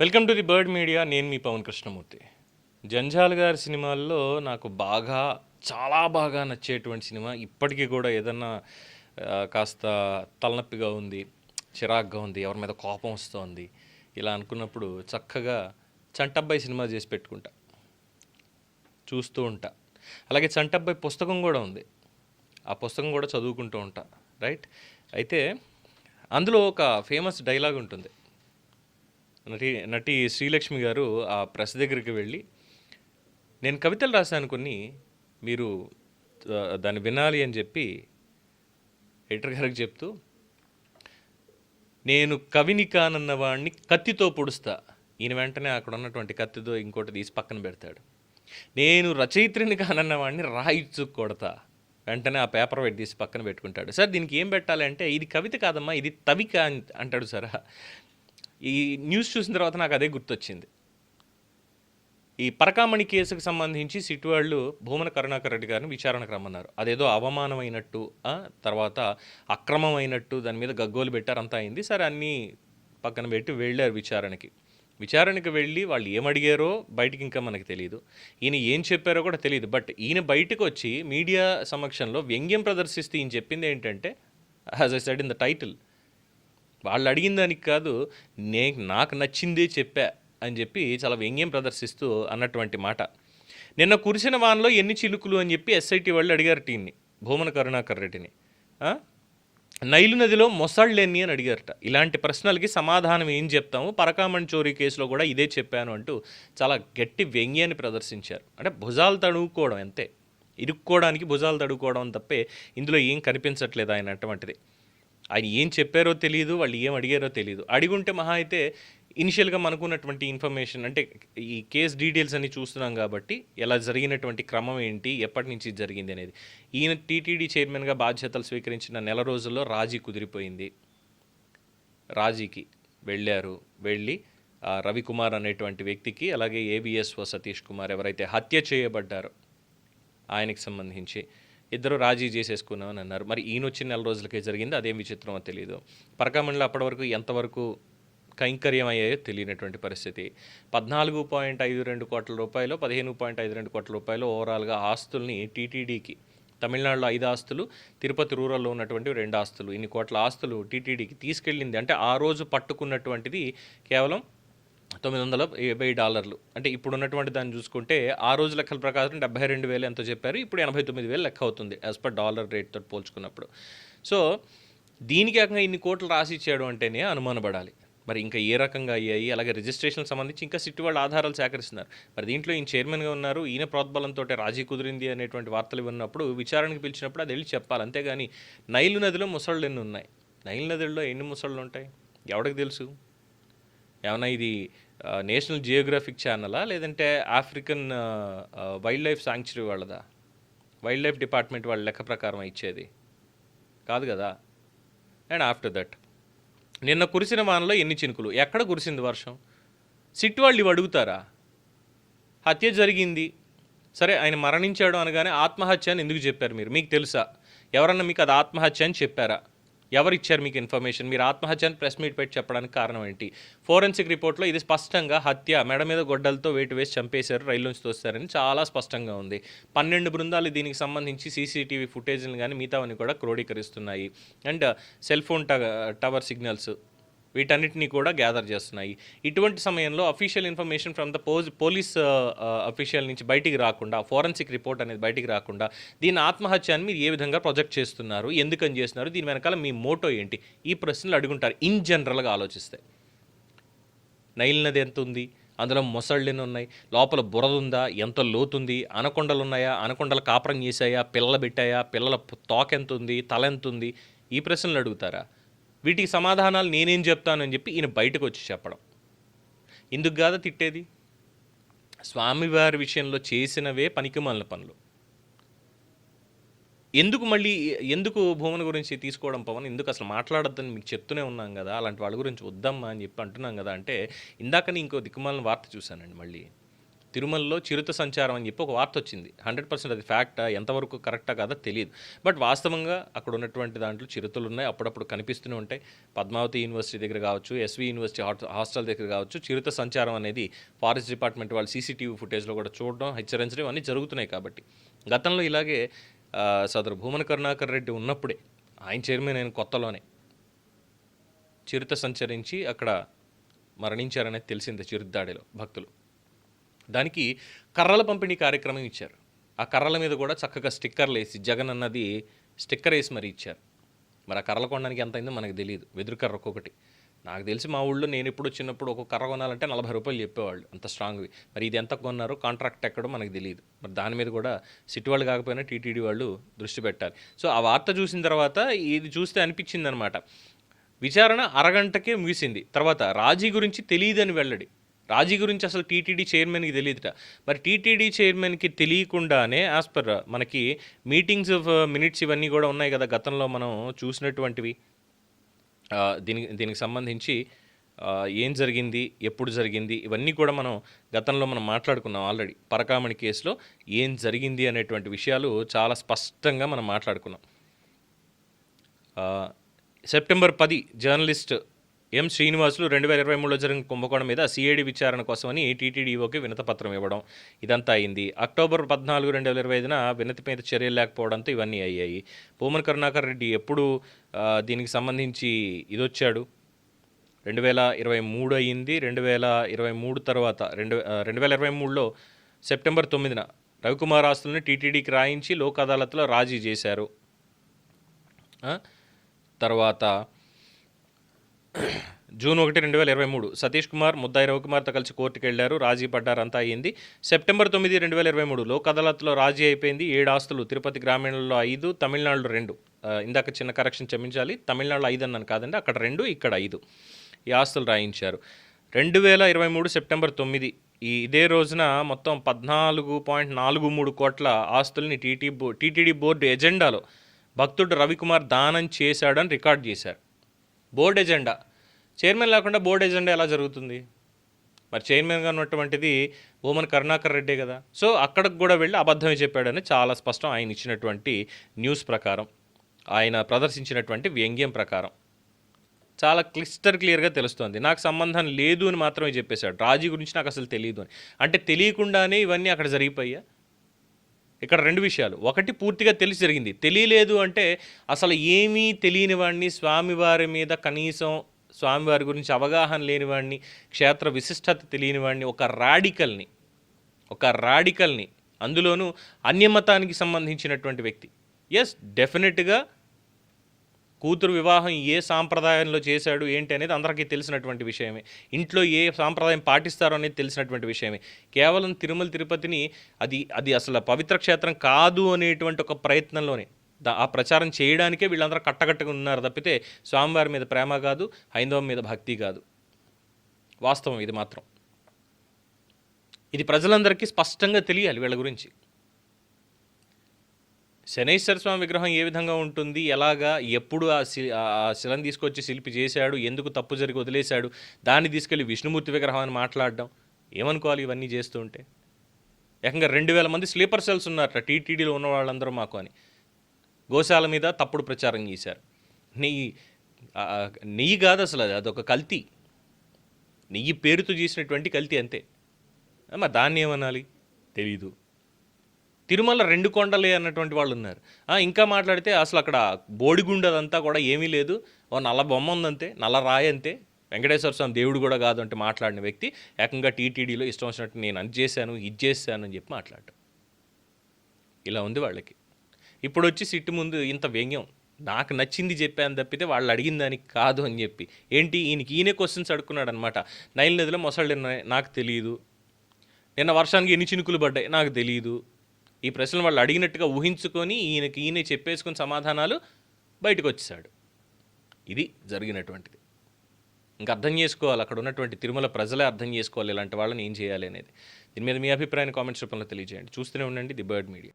Welcome to the bird media. నేను మీ పవన్ కృష్ణమూర్తి. జంజాల్ గారి సినిమాల్లో నాకు బాగా చాలా బాగా నచ్చేటువంటి సినిమా. ఇప్పటికీ కూడా ఏదన్నా కాస్త తలనొప్పిగా ఉంది చిరాగ్గా ఉంది ఎవరి మీద కోపం వస్తోంది ఇలా అనుకున్నప్పుడు చక్కగా చంటబ్బాయి సినిమా చేసి పెట్టుకుంటా. చూస్తూ ఉంటా. అలాగే చంటబ్బాయి పుస్తకం కూడా ఉంది. ఆ పుస్తకం కూడా చదువుకుంటూ ఉంటా. రైట్? అయితే అందులో ఒక ఫేమస్ డైలాగ్ ఉంటుంది. నటి నటి శ్రీలక్ష్మి గారు ఆ ప్రెస్ దగ్గరికి వెళ్ళి నేను కవితలు రాశాను కొన్ని మీరు దాన్ని వినాలి అని చెప్పి ఎడిటర్ గారికి చెప్తూ నేను కవిని కానన్న వాడిని కత్తితో పొడుస్తా. ఈయన వెంటనే అక్కడ ఉన్నటువంటి కత్తితో ఇంకోటి తీసి పక్కన పెడతాడు. నేను రచయిత్రిని కానన్న వాడిని రాయిచ్చు కొడతా. వెంటనే ఆ పేపర్ పెట్టి తీసి పక్కన పెట్టుకుంటాడు. సార్ దీనికి ఏం పెట్టాలి అంటే ఇది కవిత కాదమ్మా ఇది తవిక అంటాడు సార్. ఈ న్యూస్ చూసిన తర్వాత నాకు అదే గుర్తొచ్చింది. ఈ పరకామణి కేసుకు సంబంధించి సిట్ వాళ్ళు భూమన కరుణాకర్ రెడ్డి గారిని విచారణకు రమ్మన్నారు. అదేదో అవమానమైనట్టు తర్వాత అక్రమమైనట్టు దాని మీద గగ్గోలు పెట్టారు అంతా అయింది. సరే అన్నీ పక్కన పెట్టి వెళ్ళారు విచారణకి. విచారణకి వెళ్ళి వాళ్ళు ఏమడిగారో బయటికి ఇంకా మనకు తెలియదు ఈయన ఏం చెప్పారో కూడా తెలియదు బట్ ఈయన బయటకు వచ్చి మీడియా సమక్షంలో వ్యంగ్యం ప్రదర్శిస్తూ ఈయన చెప్పింది ఏంటంటే as I said in the title వాళ్ళు అడిగిన దానికి కాదు నే నాకు నచ్చిందే చెప్పా అని చెప్పి చాలా వ్యంగ్యం ప్రదర్శిస్తూ అన్నటువంటి మాట. నిన్న కురిసిన వానలో ఎన్ని చిలుకులు అని చెప్పి ఎస్ఐటి వాళ్ళు అడిగారు టీన్ని భూమన కరుణాకర్ రెడ్డిని. నైలు నదిలో మొసళ్ళెన్ని అని అడిగారట. ఇలాంటి ప్రశ్నలకి సమాధానం ఏం చెప్తాము? పరకామణ్ చోరీ కేసులో కూడా ఇదే చెప్పాను అంటూ చాలా గట్టి వ్యంగ్యాన్ని ప్రదర్శించారు. అంటే భుజాలు తడువుకోవడం అంతే. ఇరుక్కోవడానికి భుజాలు తడువుకోవడం తప్పే ఇందులో ఏం కనిపించట్లేదు ఆయన అటువంటిది. ఆయన ఏం చెప్పారో తెలియదు వాళ్ళు ఏం అడిగారో తెలియదు అడిగుంటే మహా అయితే ఇనిషియల్గా మనకున్నటువంటి ఇన్ఫర్మేషన్ అంటే ఈ కేస్ డీటెయిల్స్ అన్ని చూస్తున్నాం కాబట్టి ఎలా జరిగినటువంటి క్రమం ఏంటి ఎప్పటి నుంచి ఇది జరిగింది అనేది. ఈయన టీటీడీ చైర్మన్గా బాధ్యతలు స్వీకరించిన నెల రోజుల్లో రాజీ కుదిరిపోయింది. రాజీకి వెళ్ళారు. వెళ్ళి రవికుమార్ అనేటువంటి వ్యక్తికి అలాగే ఏబిఎస్ఓ సతీష్ కుమార్ ఎవరైతే హత్య చేయబడ్డారో ఆయనకి సంబంధించి ఇద్దరు రాజీ చేసేసుకున్నామని అన్నారు. మరి ఈయన వచ్చిన నెల రోజులకే జరిగింది? అదేం విచిత్రమో తెలియదు పరకామణిలో అప్పటి వరకు ఎంతవరకు కైంకర్యం అయ్యాయో తెలియనటువంటి పరిస్థితి. పద్నాలుగు పాయింట్ ఐదు రెండు కోట్ల రూపాయలు పదిహేను పాయింట్ ఐదు రెండు కోట్ల రూపాయలు ఓవరాల్గా ఆస్తుల్ని టీటీడీకి తమిళనాడులో ఐదు ఆస్తులు తిరుపతి రూరల్లో ఉన్నటువంటి రెండు ఆస్తులు ఇన్ని కోట్ల ఆస్తులు టీటీడీకి తీసుకెళ్ళింది. అంటే ఆ రోజు పట్టుకున్నటువంటిది కేవలం తొమ్మిది వందల యాభై డాలర్లు. అంటే ఇప్పుడు ఉన్నటువంటి దాన్ని చూసుకుంటే ఆ రోజు లెక్కల ప్రకారం డెబ్బై రెండు వేలు ఎంతో చెప్పారు. ఇప్పుడు ఎనభై తొమ్మిది వేలు లెక్క అవుతుంది యాజ్ పర్ డాలర్ రేట్తో పోల్చుకున్నప్పుడు. సో దీనికి ఏకంగా ఇన్ని కోట్లు రాసి ఇచ్చాడు అంటేనే అనుమానపడాలి. మరి ఇంకా ఏ రకంగా అయ్యాయి? అలాగే రిజిస్ట్రేషన్ సంబంధించి ఇంకా సిట్టి వాళ్ళ ఆధారాలు సేకరిస్తున్నారు. మరి దీంట్లో ఈయన చైర్మన్గా ఉన్నారు. ఈయన ప్రోద్బలంతో రాజీ కుదిరింది అనేటువంటి వార్తలు విన్నప్పుడు విచారణకు పిలిచినప్పుడు అది వెళ్ళి చెప్పాలి. అంతేగాని నైలు నదిలో ముసళ్ళు ఎన్ని ఉన్నాయి నైలు నదిలో ఎన్ని ముసళ్ళు ఉంటాయి ఎవడికి తెలుసు? ఏమైనా ఇది నేషనల్ జియోగ్రఫిక్ ఛానలా? లేదంటే ఆఫ్రికన్ వైల్డ్ లైఫ్ సాంక్చురీ వాళ్ళదా? వైల్డ్ లైఫ్ డిపార్ట్మెంట్ వాళ్ళ లెక్క ప్రకారం ఇచ్చేది. కాదు కదా? అండ్ ఆఫ్టర్ దట్ నిన్న కురిసిన వానలో ఎన్ని చినుకులు? ఎక్కడ కురిసింది వర్షం? సిట్ వాళ్ళు ఇవి అడుగుతారా? హత్య జరిగింది. సరే ఆయన మరణించాడు అనగానే ఆత్మహత్య అని ఎందుకు చెప్పారు మీరు? మీకు తెలుసా? ఎవరన్నా మీకు అది ఆత్మహత్య అని చెప్పారా? ఎవరిచ్చారు మీకు ఇన్ఫర్మేషన్ మీరు ఆత్మహత్య అని ప్రెస్ మీట్ పెట్టి చెప్పడానికి కారణం ఏంటి? ఫోరెన్సిక్ రిపోర్ట్లో ఇది స్పష్టంగా హత్య మెడ మీద గొడ్డలతో వేటు వేసి చంపేశారు రైల్లోంచి తోస్తారని చాలా స్పష్టంగా ఉంది. పన్నెండు బృందాలు దీనికి సంబంధించి సీసీటీవీ ఫుటేజ్ని కానీ మిగతావన్నీ కూడా క్రోడీకరిస్తున్నాయి. And cell phone tower signals వీటన్నిటిని కూడా గ్యాదర్ చేస్తున్నాయి. ఇటువంటి సమయంలో official information from the pose police official నుంచి బయటికి రాకుండా ఫోరెన్సిక్ రిపోర్ట్ అనేది బయటికి రాకుండా దీని ఆత్మహత్య అని మీరు ఏ విధంగా ప్రొజెక్ట్ చేస్తున్నారు ఎందుకని చేస్తున్నారు దీని వెనకాల మీ మోటో ఏంటి? ఈ ప్రశ్నలు అడుగుంటారు ఇన్ జనరల్గా ఆలోచిస్తే. నైల్ నది ఎంత ఉంది అందులో మొసళ్ళు ఎన్ని ఉన్నాయి లోపల బురద ఉందా ఎంత లోతుంది? అనకొండలు ఉన్నాయా అనకొండలు కాపురం చేశాయా? పిల్లలు పెట్టాయా? పిల్లల తోకెంత ఉంది తల ఎంత ఉంది ఈ ప్రశ్నలు అడుగుతారా? వీటికి సమాధానాలు నేనేం చెప్తానని చెప్పి ఈయన బయటకు వచ్చి చెప్పడం. ఇందుకు కాదా తిట్టేది? స్వామివారి విషయంలో చేసినవే పనికిమాలిన పనులు. ఎందుకు మళ్ళీ ఎందుకు భూమన గురించి తీసుకోవడం పవన్? ఎందుకు అసలు మాట్లాడొద్దని మీకు చెప్తూనే ఉన్నాం కదా అలాంటి వాళ్ళ గురించి వద్దమ్మా అని చెప్పి అంటున్నాం కదా అంటే ఇందాకనే ఇంకో దిక్కుమాలిన వార్త చూశానండి మళ్ళీ. తిరుమలలో చిరుత సంచారం అని చెప్పి ఒక వార్త వచ్చింది. హండ్రెడ్ పర్సెంట్ అది ఫ్యాక్టా? ఎంతవరకు కరెక్టా కాదో తెలియదు బట్ వాస్తవంగా అక్కడ ఉన్నటువంటి దాంట్లో చిరుతలు ఉన్నాయి అప్పుడప్పుడు కనిపిస్తూనే ఉంటాయి. పద్మావతి యూనివర్సిటీ దగ్గర కావచ్చు ఎస్వి యూనివర్సిటీ హాట్- హాస్టల్ దగ్గర కావచ్చు చిరుత సంచారం అనేది ఫారెస్ట్ డిపార్ట్మెంట్ వాళ్ళు సీసీటీవీ ఫుటేజ్లో కూడా చూడడం హెచ్చరించడం అన్నీ జరుగుతున్నాయి కాబట్టి. గతంలో ఇలాగే సదరు భూమన కరుణాకర్ రెడ్డి ఉన్నప్పుడే ఆయన చైర్మన్ అయిన కొత్తలోనే చిరుత సంచరించి అక్కడ మరణించారనేది తెలిసింది చిరుద్దాడిలో భక్తులు. దానికి కర్రల పంపిణీ కార్యక్రమం ఇచ్చారు. ఆ కర్రల మీద కూడా చక్కగా స్టిక్కర్లు వేసి జగన్ అన్నది స్టిక్కర్ వేసి మరి ఇచ్చారు. మరి ఆ కర్రలు కొనడానికి ఎంత అయిందో మనకు తెలియదు. వెదురు కర్ర ఒక్కొక్కటి. నాకు తెలిసి మా ఊళ్ళో నేను ఎప్పుడు చిన్నప్పుడు ఒక కర్ర కొనాలంటే నలభై రూపాయలు చెప్పేవాళ్ళు అంత స్ట్రాంగ్వి మరి ఇది ఎంత కొన్నారో కాంట్రాక్ట్ ఎక్కడో మనకు తెలియదు. మరి దాని మీద కూడా సిటీ వాళ్ళు కాకపోయినా టీటీడీ వాళ్ళు దృష్టి పెట్టాలి. సో ఆ వార్త చూసిన తర్వాత ఇది చూస్తే అనిపించింది అనమాట విచారణ అరగంటకే ముగిసింది. తర్వాత రాజీ గురించి తెలియదని వెల్లడి. రాజీ గురించి అసలు టీటీడీ చైర్మన్కి తెలియదుట. మరి టీటీడీ చైర్మన్కి తెలియకుండానే యాజ్ పర్ మనకి మీటింగ్స్ ఆఫ్ మినిట్స్ ఇవన్నీ కూడా ఉన్నాయి కదా గతంలో మనం చూసినటువంటివి. దీనికి దీనికి సంబంధించి ఏం జరిగింది ఎప్పుడు జరిగింది ఇవన్నీ కూడా మనం గతంలో మనం మాట్లాడుకున్నాం ఆల్రెడీ. పరకామణి కేసులో ఏం జరిగింది అనేటువంటి విషయాలు చాలా స్పష్టంగా మనం మాట్లాడుకున్నాం. సెప్టెంబర్ పది జర్నలిస్ట్ ఎం శ్రీనివాసులు రెండు వేల ఇరవై మూడులో జరిగిన కుంభకోణం మీద సిఐడి విచారణ కోసమని టీటీడీఓకి వినతపత్రం ఇవ్వడం ఇదంతా అయింది. అక్టోబర్ పద్నాలుగు రెండు వేల ఇరవై ఐదున వినతి మీద చర్యలు లేకపోవడంతో ఇవన్నీ అయ్యాయి. పూమన్ కరుణాకర్ రెడ్డి ఎప్పుడు దీనికి సంబంధించి ఇదొచ్చాడు? రెండు వేల ఇరవై మూడు అయ్యింది రెండు వేల ఇరవై మూడు తర్వాత రెండు రెండు వేల ఇరవై మూడులో సెప్టెంబర్ తొమ్మిదిన రవికుమార్ ఆస్తులను టీటీడీకి రాయించి లోక్ అదాలత్లో రాజీ చేశారు. తర్వాత జూన్ ఒకటి రెండు వేల ఇరవై మూడు. సతీష్ కుమార్ ముద్దాయి రవికుమార్తో కలిసి కోర్టుకు వెళ్ళారు రాజీ పడ్డారు అంతా అయ్యింది సెప్టెంబర్ తొమ్మిది రెండు వేల ఇరవై మూడు. లోక్ అదాలత్లో రాజీ అయిపోయింది. ఏడు ఆస్తులు తిరుపతి గ్రామీణంలో ఐదు తమిళనాడులో రెండు. ఇందాక చిన్న కరెక్షన్ క్షమించాలి. తమిళనాడులో ఐదు అన్నాను కాదండి అక్కడ రెండు ఇక్కడ ఐదు. ఈ ఆస్తులు రాయించారు. రెండు వేల ఇరవై మూడు సెప్టెంబర్ తొమ్మిది. ఈ ఇదే రోజున మొత్తం పద్నాలుగు పాయింట్ నాలుగు మూడు కోట్ల ఆస్తుల్ని టీటీ బో టీటీడీ బోర్డు ఎజెండాలో భక్తుడు రవికుమార్ దానం చేశాడని రికార్డ్ చేశారు. Board agenda. చైర్మన్ లేకుండా బోర్డు ఎజెండా ఎలా జరుగుతుంది? మరి చైర్మన్గా ఉన్నటువంటిది ఓమన్ కరుణాకర్ రెడ్డే కదా. సో అక్కడికి కూడా వెళ్ళి అబద్ధమే చెప్పాడని చాలా స్పష్టం ఆయన ఇచ్చినటువంటి న్యూస్ ప్రకారం. ఆయన ప్రదర్శించినటువంటి వ్యంగ్యం ప్రకారం. చాలా క్లిస్టర్ క్లియర్గా తెలుస్తోంది. నాకు సంబంధం లేదు అని మాత్రమే చెప్పేశాడు. రాజీ గురించి నాకు అసలు తెలియదు అని. అంటే తెలియకుండానే ఇవన్నీ అక్కడ జరిగిపోయా ఇక్కడ రెండు విషయాలు. ఒకటి పూర్తిగా తెలిసి జరిగింది. తెలియలేదు అంటే అసలు ఏమీ తెలియని వాడిని స్వామివారి మీద కనీసం స్వామివారి గురించి అవగాహన లేని వాడిని క్షేత్ర విశిష్టత తెలియని వాడిని ఒక రాడికల్ని ఒక రాడికల్ని అందులోనూ అన్యమతానికి సంబంధించినటువంటి వ్యక్తి. ఎస్ డెఫినెట్గా కూతురు వివాహం ఏ సాంప్రదాయంలో చేశాడు ఏంటి అనేది అందరికీ తెలిసినటువంటి విషయమే. ఇంట్లో ఏ సాంప్రదాయం పాటిస్తారో అనేది తెలిసినటువంటి విషయమే. కేవలం తిరుమల తిరుపతిని అది అది అసలు పవిత్ర క్షేత్రం కాదు అనేటువంటి ఒక ప్రయత్నంలోనే ఆ ప్రచారం చేయడానికే వీళ్ళందరూ కట్టకట్టుగా ఉన్నారు తప్పితే స్వామివారి మీద ప్రేమ కాదు హైందవం మీద భక్తి కాదు. వాస్తవం ఇది మాత్రం. ఇది ప్రజలందరికీ స్పష్టంగా తెలియాలి వీళ్ళ గురించి. శనేశ్వర స్వామి విగ్రహం ఏ విధంగా ఉంటుంది ఎలాగా ఎప్పుడు ఆ శి ఆ శిలను తీసుకొచ్చి శిల్పి చేశాడు ఎందుకు తప్పు జరిగి వదిలేశాడు దాన్ని తీసుకెళ్ళి విష్ణుమూర్తి విగ్రహం అని మాట్లాడడం ఏమనుకోవాలి ఇవన్నీ చేస్తూ ఉంటే? ఏకంగా రెండు వేల మంది స్లీపర్ సెల్స్ ఉన్నారట టీటీడీలో ఉన్న వాళ్ళందరూ మాకు అని. గోశాల మీద తప్పుడు ప్రచారం చేశారు. నెయ్యి నెయ్యి కాదు అసలు అది అదొక కల్తీ. నెయ్యి పేరుతో చేసినటువంటి కల్తీ అంతే. మరి దాన్ని ఏమనాలి? తెలీదు. తిరుమల రెండు కొండలే అన్నటువంటి వాళ్ళు ఉన్నారు. ఇంకా మాట్లాడితే అసలు అక్కడ బోడిగుండదంతా కూడా ఏమీ లేదు. ఓ నల్ల బొమ్మ ఉందంతే నల్ల రాయి అంతే. వెంకటేశ్వర స్వామి దేవుడు కూడా కాదు అంటే మాట్లాడిన వ్యక్తి ఏకంగా టీటీడీలో ఇష్టం వచ్చినట్టు నేను అది చేశాను ఇది చేశాను అని చెప్పి మాట్లాడటం. ఇలా ఉంది వాళ్ళకి. ఇప్పుడు వచ్చి సిట్టు ముందు ఇంత వ్యంగ్యం. నాకు నచ్చింది చెప్పాను తప్పితే వాళ్ళు అడిగిన దానికి కాదు అని చెప్పి. ఏంటి? ఈయనకి ఈయనే క్వశ్చన్స్ అడుక్కున్నాడు అనమాట నైల్ నదిలో మొసళ్ళు నాకు తెలియదు నిన్న వర్షానికి ఎన్ని చినుకులు పడ్డాయి? నాకు తెలియదు ఈ ప్రశ్నలు వాళ్ళు అడిగినట్టుగా ఊహించుకొని ఈయనకి ఈయనే చెప్పేసుకుని సమాధానాలు బయటకు వచ్చేసాడు ఇది జరిగినటువంటిది. ఇంకా అర్థం చేసుకోవాలి. అక్కడ ఉన్నటువంటి తిరుమల ప్రజలే అర్థం చేసుకోవాలి. ఇలాంటి వాళ్ళని ఏం చేయాలి అనేది. దీని మీద మీ అభిప్రాయాన్ని కామెంట్స్ రూపంలో తెలియజేయండి. చూస్తూనే ఉండండి ది బర్డ్ మీడియా.